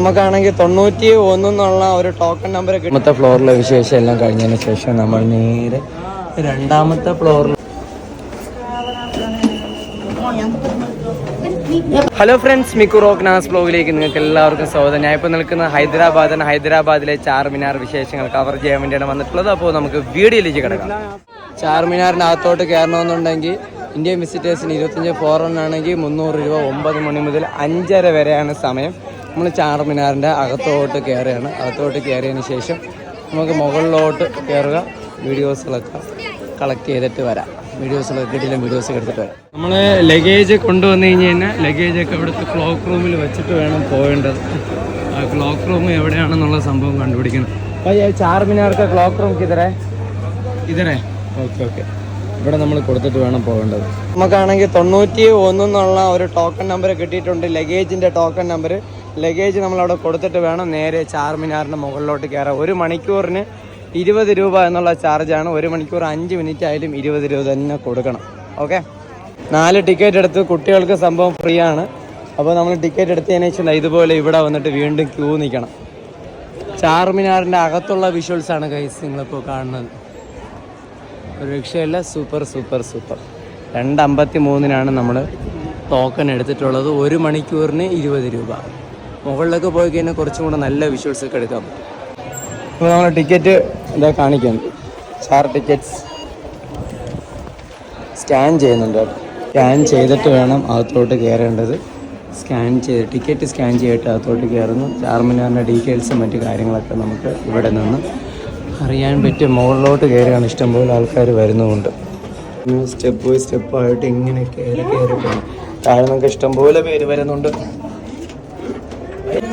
നമുക്കാണെങ്കിൽ തൊണ്ണൂറ്റി ഒന്നെന്നുള്ള ഒരു ടോക്കൺ നമ്പർ രണ്ടാമത്തെ ഫ്ലോറിലെ വിശേഷം എല്ലാം കഴിഞ്ഞതിന് ശേഷം നമ്മൾ നേരെ രണ്ടാമത്തെ ഫ്ലോറിൽ ഹലോ ഫ്രണ്ട്സ് മിക്കു റോക്ക് നാസ് ബ്ലോഗിലേക്ക് നിങ്ങൾക്ക് എല്ലാവർക്കും സ്വാഗതം. ഞാൻ ഇപ്പോൾ നിൽക്കുന്ന ഹൈദരാബാദാണ് ഹൈദരാബാദിലെ ചാർമിനാർ വിശേഷങ്ങൾ കവർ ചെയ്യാൻ വേണ്ടിയാണ് വന്നിട്ടുള്ളത്. അപ്പോൾ നമുക്ക് വീഡിയോയിലേക്ക് കിടക്കാം. ചാർമിനാറിന്റെ അകത്തോട്ട് കയറണമെന്നുണ്ടെങ്കിൽ ഇന്ത്യൻ വിസിറ്റേഴ്സിന് ഇരുപത്തഞ്ച് ഫോറിനാണെങ്കിൽ മുന്നൂറ് രൂപ ഒമ്പത് മണി മുതൽ അഞ്ചര വരെയാണ് സമയം. നമ്മൾ ചാർമിനാറിന്റെ അകത്തോട്ട് കയറുകയാണ് അകത്തോട്ട് കയറിയതിന് ശേഷം നമുക്ക് മുകളിലോട്ട് കയറുക വീഡിയോസുകളൊക്കെ കളക്ട് ചെയ്തിട്ട് വരാം. വീഡിയോസുകളൊക്കെ കിട്ടിയില്ല വീഡിയോസ് എടുത്തിട്ട് വരാം. നമ്മൾ ലഗേജ് കൊണ്ടുവന്നു കഴിഞ്ഞ് കഴിഞ്ഞാൽ ലഗേജൊക്കെ ഇവിടുത്തെ ക്ലോക്ക് റൂമിൽ വെച്ചിട്ട് വേണം പോകേണ്ടത് ആ ക്ലോക്ക് റൂം എവിടെയാണെന്നുള്ള സംഭവം കണ്ടുപിടിക്കണം. അപ്പോൾ ചാർമിനാർക്ക് ക്ലോക്ക് റൂം ഇതരേ? ഇതരേ. Okay okay. ഇവിടെ നമ്മൾ കൊടുത്തിട്ട് വേണം പോകേണ്ടത് നമുക്കാണെങ്കിൽ തൊണ്ണൂറ്റി ഒന്നെന്നുള്ള ഒരു ടോക്കൺ നമ്പർ കിട്ടിയിട്ടുണ്ട്. ലഗേജിന്റെ ടോക്കൺ നമ്പർ ലഗേജ് നമ്മളവിടെ കൊടുത്തിട്ട് വേണം. നേരെ ചാർമിനാറിന്റെ മുകളിലോട്ട് കയറാം ഒരു മണിക്കൂറിന് ഇരുപത് രൂപ എന്നുള്ള ചാർജാണ് ഒരു മണിക്കൂർ അഞ്ച് മിനിറ്റ് ആയാലും ഇരുപത് രൂപ തന്നെ കൊടുക്കണം. ഓക്കെ നാല് ടിക്കറ്റ് എടുത്ത് കുട്ടികൾക്ക് സംഭവം ഫ്രീ ആണ്. അപ്പോൾ നമ്മൾ ടിക്കറ്റ് എടുത്തതിന് ദാ ഇതുപോലെ ഇവിടെ വന്നിട്ട് വീണ്ടും ക്യൂ നിൽക്കണം. ചാർമിനാറിന്റെ അകത്തുള്ള വിഷ്വൽസാണ് കൈസ് നിങ്ങളിപ്പോൾ കാണുന്നത്. ഒരു രക്ഷയല്ല. സൂപ്പർ സൂപ്പർ സൂപ്പർ രണ്ട് അമ്പത്തി മൂന്നിനാണ് നമ്മൾ ടോക്കൺ എടുത്തിട്ടുള്ളത്. ഒരു മണിക്കൂറിന് ഇരുപത് രൂപ. മുകളിലൊക്കെ പോയി കഴിഞ്ഞാൽ കുറച്ചും കൂടെ നല്ല വിഷ്വൽസ് ഒക്കെ എടുക്കാൻ പറ്റും. അപ്പോൾ നമ്മൾ ടിക്കറ്റ് ഇതാ കാണിക്കുന്നു സാർ ടിക്കറ്റ്സ് സ്കാൻ ചെയ്യുന്നുണ്ട്. സ്കാൻ ചെയ്തിട്ട് വേണം അകത്തോട്ട് കയറേണ്ടത് സ്കാൻ ചെയ്ത് ടിക്കറ്റ് സ്കാൻ ചെയ്തിട്ട് അകത്തോട്ട് കയറുന്നു ചാർമിനാറിന്റെ ഡീറ്റെയിൽസും മറ്റു കാര്യങ്ങളൊക്കെ നമുക്ക് ഇവിടെ നിന്ന് അറിയാൻ പറ്റും. മുകളിലോട്ട് കയറുകയാണ് ഇഷ്ടംപോലെ ആൾക്കാർ വരുന്നുമുണ്ട്. സ്റ്റെപ്പ് ബൈ സ്റ്റെപ്പായിട്ട് ഇങ്ങനെ കയറി കയറി പോകും താഴെ നമുക്ക് ഇഷ്ടംപോലെ പേര് വരുന്നുണ്ട്.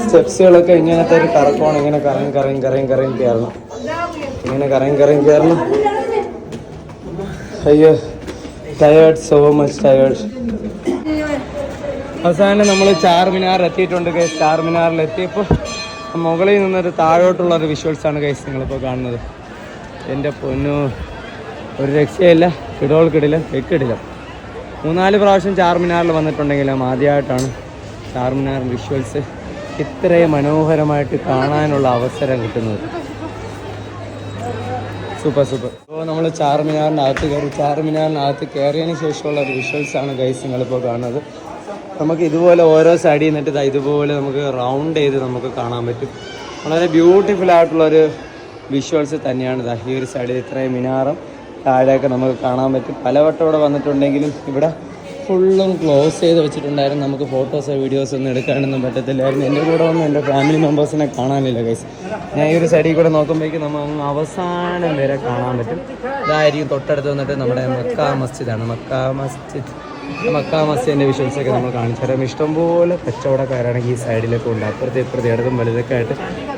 സ്റ്റെപ്സുകളൊക്കെ ഇങ്ങനത്തെ ഒരു കറക്കമാണ്. ഇങ്ങനെ കറങ്ങി കറങ്ങി കറങ്ങി കറങ്ങി കയറണം. ഇങ്ങനെ കറങ്ങി കറങ്ങി കയറണം. അയ്യോ ടയേർഡ് സോ മച്ച് ടയേർഡ് അവസാനം നമ്മൾ ചാർമിനാർ എത്തിയിട്ടുണ്ട് ഗൈസ് ചാർമിനാറിൽ എത്തിയപ്പോൾ മുകളിൽ നിന്നൊരു താഴോട്ടുള്ള ഒരു വിഷ്വൽസ് ആണ് ഗൈസ് നിങ്ങളിപ്പോൾ കാണുന്നത്. എന്റെ പൊന്നു ഒരു രക്ഷയില്ല. കിടോൾക്കിടില്ല തെക്കിടില്ല മൂന്നാൽ പ്രാവശ്യം ചാർമിനാറിൽ വന്നിട്ടുണ്ടെങ്കിലും ആദ്യമായിട്ടാണ് ചാർമിനാർ വിഷ്വൽസ് ഇത്രയും മനോഹരമായിട്ട് കാണാനുള്ള അവസരം കിട്ടുന്നത്. Super super. അപ്പോൾ നമ്മൾ ചാർമിനാറിന്റെ അകത്ത് കയറി ചാർമിനാറിന്റെ അകത്ത് കയറിയതിന് ശേഷമുള്ള ഒരു വിഷ്വൽസ് ആണ് ഗൈസ് നിങ്ങളിപ്പോൾ കാണുന്നത്. നമുക്ക് ഇതുപോലെ ഓരോ സൈഡിൽ നിന്നിട്ട് ഇതാ ഇതുപോലെ നമുക്ക് റൗണ്ട് ചെയ്ത് നമുക്ക് കാണാൻ പറ്റും. വളരെ ബ്യൂട്ടിഫുൾ ആയിട്ടുള്ളൊരു വിഷ്വൽസ് തന്നെയാണ് ഈ ഒരു സൈഡിൽ ഇത്രയും മിനാറും താഴെയൊക്കെ നമുക്ക് കാണാൻ പറ്റും. പലവട്ടം ഇവിടെ വന്നിട്ടുണ്ടെങ്കിലും ഇവിടെ ഫുള്ളും ക്ലോസ് ചെയ്ത് വെച്ചിട്ടുണ്ടായിരുന്നു. നമുക്ക് ഫോട്ടോസോ വീഡിയോസോ ഒന്നും എടുക്കാനൊന്നും പറ്റത്തില്ലായിരുന്നു. എന്റെ കൂടെ ഒന്നും എന്റെ ഫാമിലി മെമ്പേഴ്സിനെ കാണാനില്ല ഗൈസ് ഞാൻ ഈ ഒരു സൈഡിൽ കൂടെ നോക്കുമ്പോഴേക്കും നമ്മൾ അവസാനം വരെ കാണാൻ പറ്റും. ഇതായിരിക്കും തൊട്ടടുത്ത് വന്നിട്ട് നമ്മുടെ മക്ക മസ്ജിദാണ്. മക്ക മസ്ജിദ്. മക്ക മസ്ജിദിന്റെ വിഷ്വൽസൊക്കെ നമ്മൾ കാണിച്ചു തരാം. ഇഷ്ടംപോലെ കച്ചവടക്കാരാണെങ്കിൽ ഈ സൈഡിലൊക്കെ ഉണ്ട്. അപ്പുറത്തെ ഇപ്പുറത്തെ ഇടതും വലുതൊക്കെ ആയിട്ട്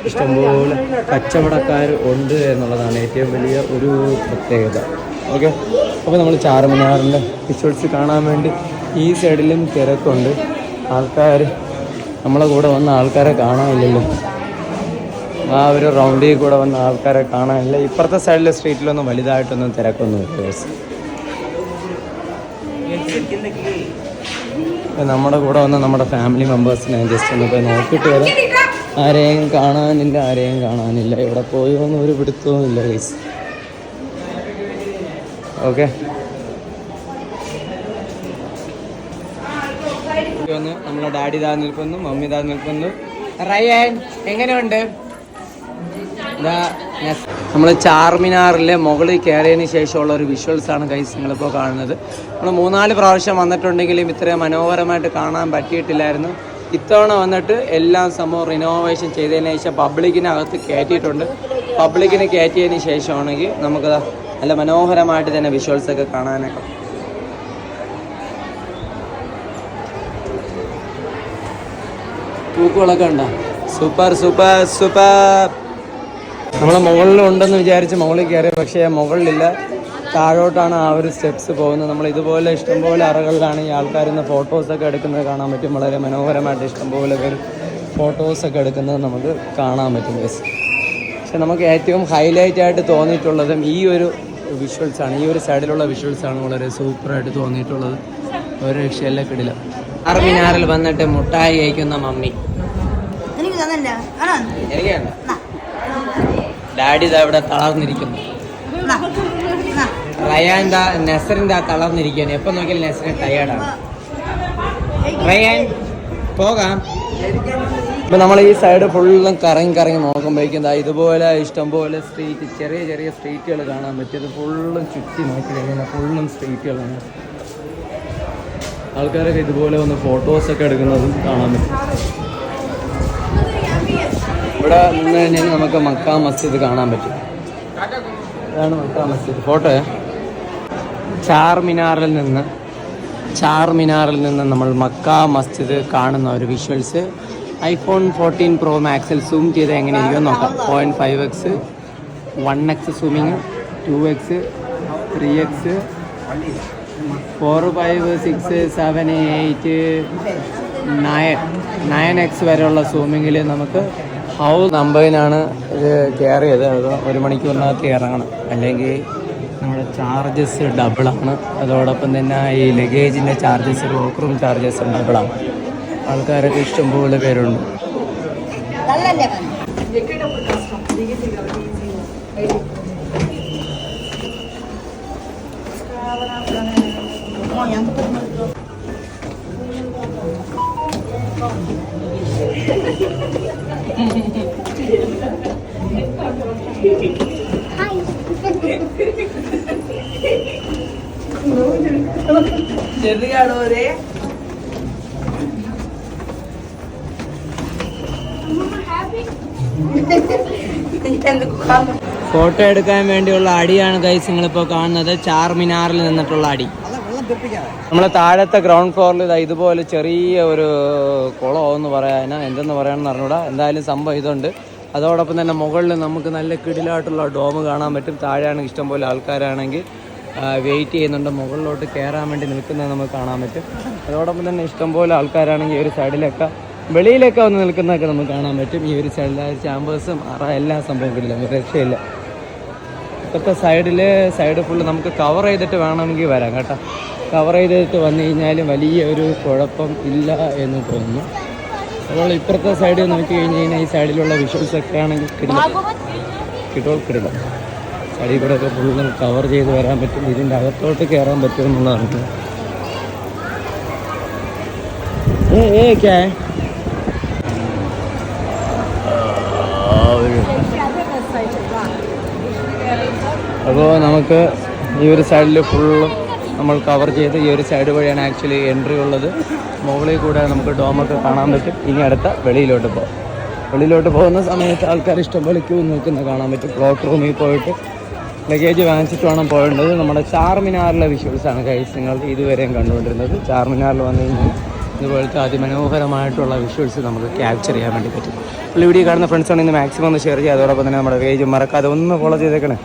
ഇഷ്ടംപോലെ കച്ചവടക്കാർ ഉണ്ട് എന്നുള്ളതാണ് ഏറ്റവും വലിയ ഒരു പ്രത്യേകത. ഓക്കെ? അപ്പോൾ നമ്മൾ ചാർമിനാറിന്റെ വിഷ്വൽസ് കാണാൻ വേണ്ടി ഈ സൈഡിലും തിരക്കുണ്ട്. ആൾക്കാർ നമ്മളെ കൂടെ വന്ന ആൾക്കാരെ കാണാനില്ലല്ലോ. ആ ഒരു റൗണ്ടിൽ കൂടെ വന്ന ആൾക്കാരെ കാണാനില്ല. ഇപ്പുറത്തെ സൈഡിലെ സ്ട്രീറ്റിലൊന്നും വലുതായിട്ടൊന്നും തിരക്കൊന്നും ഇല്ല നമ്മുടെ കൂടെ വന്ന നമ്മുടെ ഫാമിലി മെമ്പേഴ്സിനെ ജസ്റ്റ് ഒന്ന് പോയി നോക്കിയിട്ട് വരാം. ആരെയും കാണാനില്ല ആരെയും കാണാനില്ല. ഇവിടെ പോയോ എന്ന് ഒരു പിടുത്തവും ഇല്ല ഗൈസ് ഓക്കെ. ഒന്ന് നമ്മളെ ഡാഡി താ നിൽക്കുന്നു മമ്മി താ നിൽക്കുന്നു. റയൻ എങ്ങനെയുണ്ട്? നമ്മൾ ചാർമിനാറിലെ മുകളിൽ കയറിയതിന് ശേഷമുള്ള ഒരു വിഷ്വൽസ് ആണ് ഗൈസ് നിങ്ങളിപ്പോൾ കാണുന്നത്. നമ്മൾ മൂന്നാൽ പ്രാവശ്യം വന്നിട്ടുണ്ടെങ്കിലും ഇത്രയും മനോഹരമായിട്ട് കാണാൻ പറ്റിയിട്ടില്ലായിരുന്നു. ഇത്തവണ വന്നിട്ട് എല്ലാം സംഭവം റിനോവേഷൻ ചെയ്തതിന് ശേഷം പബ്ലിക്കിനകത്ത് കയറ്റിയിട്ടുണ്ട്. പബ്ലിക്കിന് കയറ്റിയതിന് ശേഷമാണെങ്കിൽ നമുക്ക് ദാ നല്ല മനോഹരമായിട്ട് തന്നെ വിഷ്വൽസ് ഒക്കെ കാണാനൊക്കെ. പൂക്കളൊക്കെ ഉണ്ടോ സൂപ്പർ സൂപ്പർ സൂപ്പർ. നമ്മൾ മുകളിലുണ്ടെന്ന് വിചാരിച്ച് മുകളിൽ കയറി പക്ഷേ മുകളിലില്ല. താഴോട്ടാണ് ആ ഒരു സ്റ്റെപ്സ് പോകുന്നത്. നമ്മൾ ഇതുപോലെ ഇഷ്ടംപോലെ അറകളിലാണ് ഈ ആൾക്കാർ ഇന്ന് ഫോട്ടോസൊക്കെ എടുക്കുന്നത് കാണാൻ പറ്റും. വളരെ മനോഹരമായിട്ട് ഇഷ്ടംപോലെ പേര് ഫോട്ടോസൊക്കെ എടുക്കുന്നത് നമുക്ക് കാണാൻ പറ്റും ബസ് പക്ഷെ നമുക്ക് ഏറ്റവും ഹൈലൈറ്റ് ആയിട്ട് തോന്നിയിട്ടുള്ളതും ഈ ഒരു വിഷ്വൽസ് ആണ്. ഈ ഒരു സൈഡിലുള്ള വിഷ്വൽസ് ആണ് വളരെ സൂപ്പറായിട്ട് തോന്നിയിട്ടുള്ളത്. ഒരു രക്ഷയല്ല കിടില. അർമിനാറിൽ വന്നിട്ട് മുട്ടായി കഴിക്കുന്ന മമ്മി. എനിക്ക് ഡാഡി ഇതാ ഇവിടെ തളർന്നിരിക്കുന്നു. റയാൻ. റയാന്റെ നെസറിന്റെ ആ തളർന്നിരിക്കുകയാണ്. എപ്പോൾ നോക്കിയാലും നെസറിന് ടയേർഡാണ് റയാൻ പോകാം. ഇപ്പൊ നമ്മൾ ഈ സൈഡ് ഫുള്ളും കറങ്ങി കറങ്ങി നോക്കുമ്പോഴേക്കും എന്താ ഇതുപോലെ ഇഷ്ടംപോലെ സ്ട്രീറ്റ് ചെറിയ ചെറിയ സ്ട്രീറ്റുകൾ കാണാൻ പറ്റിയത് ഫുള്ളും ചുറ്റി നോക്കി കഴിഞ്ഞാൽ ഫുള്ളും സ്ട്രീറ്റുകളാണ് ആൾക്കാരൊക്കെ ഇതുപോലെ വന്ന് ഫോട്ടോസൊക്കെ എടുക്കുന്നതും കാണാൻ പറ്റും. ഇവിടെ നിന്ന് കഴിഞ്ഞാൽ നമുക്ക് മക്ക മസ്ജിദ് കാണാൻ പറ്റും. ഇതാണ് മക്ക മസ്ജിദ്. ഫോട്ടോ ചാർമിനാറിൽ നിന്ന് ചാർമിനാറിൽ നിന്ന് നമ്മൾ മക്ക മസ്ജിദ് കാണുന്ന ഒരു വിഷ്വൽസ് ഐഫോൺ ഫോർട്ടീൻ പ്രോ മാക്സിൽ സൂം ചെയ്ത് എങ്ങനെയായിരിക്കും നോക്കാം. Point five X one X zooming two X three X four five six seven eight nine nine X വരെയുള്ള സൂമിങ്ങിൽ നമുക്ക് ഹൗ നമ്പറിനാണ് ഇത് കയറിയത്. അത് ഒരു മണിക്കൂറിനകത്ത് കയറാണ്. അല്ലെങ്കിൽ നമ്മുടെ ചാർജസ് ഡബിളാണ് അതോടൊപ്പം തന്നെ ഈ ലഗേജിന്റെ ചാർജസ് ലോക്ക് റൂം ചാർജസ് ഡബിളാണ് ആൾക്കാരൊക്കെ ഇഷ്ടംപോലെ പേരുണ്ട്. നല്ലല്ലേ? മോനെ? ഓ, ഞാൻ ഫോട്ടോ എടുക്കാൻ വേണ്ടിയുള്ള അടിയാണ് ഗൈസ് നിങ്ങളിപ്പോൾ കാണുന്നത്. ചാർമിനാറിൽ നിന്നിട്ടുള്ള അടി. നമ്മൾ താഴത്തെ ഗ്രൗണ്ട് ഫ്ലോറിൽ ഇതാ ഇതുപോലെ ചെറിയ ഒരു കുളമോ എന്ന് പറയാനാ എന്തെന്ന് പറയാനെന്ന് അറിഞ്ഞൂടാ. എന്തായാലും സംഭവം ഇതുണ്ട്. അതോടൊപ്പം തന്നെ മുകളിൽ നമുക്ക് നല്ല കിടിലായിട്ടുള്ള ഡോം കാണാൻ പറ്റും. താഴെയാണെങ്കിൽ ഇഷ്ടംപോലെ ആൾക്കാരാണെങ്കിൽ വെയിറ്റ് ചെയ്യുന്നുണ്ട്. മുകളിലോട്ട് കയറാൻ വേണ്ടി നിൽക്കുന്നത് നമുക്ക് കാണാൻ പറ്റും. അതോടൊപ്പം തന്നെ ഇഷ്ടംപോലെ ആൾക്കാരാണെങ്കിൽ ഒരു സൈഡിലൊക്കെ വെളിയിലൊക്കെ വന്ന് നിൽക്കുന്നതൊക്കെ നമുക്ക് കാണാൻ പറ്റും. ഈ ഒരു സൈഡിൽ ചാമ്പേഴ്സും അറ എല്ലാ സംഭവം കിട്ടില്ല നമുക്ക് രക്ഷയില്ല. ഇപ്പോഴത്തെ സൈഡിൽ സൈഡ് ഫുള്ള് നമുക്ക് കവർ ചെയ്തിട്ട് വേണമെങ്കിൽ വരാം കേട്ടോ. കവർ ചെയ്തിട്ട് വന്നു കഴിഞ്ഞാൽ വലിയ ഒരു കുഴപ്പം ഇല്ല എന്ന് തോന്നുന്നു. അപ്പോൾ ഇപ്പുറത്തെ സൈഡിൽ നോക്കി കഴിഞ്ഞ് കഴിഞ്ഞാൽ ഈ സൈഡിലുള്ള വിഷ്വൽസ് ഒക്കെ ആണെങ്കിൽ കിട്ടില്ല കിട്ടോ കിടില. സൈഡിൽ കൂടെ ഒക്കെ ഫുള്ളും കവർ ചെയ്ത് വരാൻ പറ്റും. ഇതിന്റെ അകത്തോട്ട് കയറാൻ പറ്റും എന്നുള്ളതാണ്. ഏ ഏ ക്യാ ഹൈ? അപ്പോൾ നമുക്ക് ഈ ഒരു സൈഡിൽ ഫുള്ളും നമ്മൾ കവർ ചെയ്ത് ഈ ഒരു സൈഡ് വഴിയാണ് ആക്ച്വലി എൻട്രി ഉള്ളത്. മുകളിൽ കൂടെ നമുക്ക് ഡോമൊക്കെ കാണാൻ പറ്റും. ഇനി അടുത്ത വെളിയിലോട്ട് പോകാം വെളിയിലോട്ട് പോകുന്ന സമയത്ത് ആൾക്കാർ ഇഷ്ടംപോലെ ക്യൂ നിൽക്കുന്ന കാണാൻ പറ്റും. ക്ലോക്ക് റൂമിൽ പോയിട്ട് ലഗേജ് വാങ്ങിച്ചിട്ട് വേണം പോകേണ്ടത്. നമ്മുടെ ചാർമിനാറിലെ വിഷ്വൽസാണ് കൈസ് നിങ്ങൾ ഇതുവരെയും കണ്ടുകൊണ്ടിരുന്നത്. ചാർമിനാറിൽ വന്നു കഴിഞ്ഞാൽ ഇതുപോലത്തെ അതിമനോഹരമായിട്ടുള്ള വിഷ്വൽസ് നമുക്ക് ക്യാപ്ചർ ചെയ്യാൻ വേണ്ടി പറ്റും. വീഡിയോ കാണുന്ന ഫ്രണ്ട്സ് ഇന്ന് മാക്സിമം ഒന്ന് ഷെയർ ചെയ്യുക. അതോടൊപ്പം തന്നെ നമ്മുടെ പേജ് മറക്കാതെ ഒന്ന് ഫോളോ ചെയ്തേക്കണേ.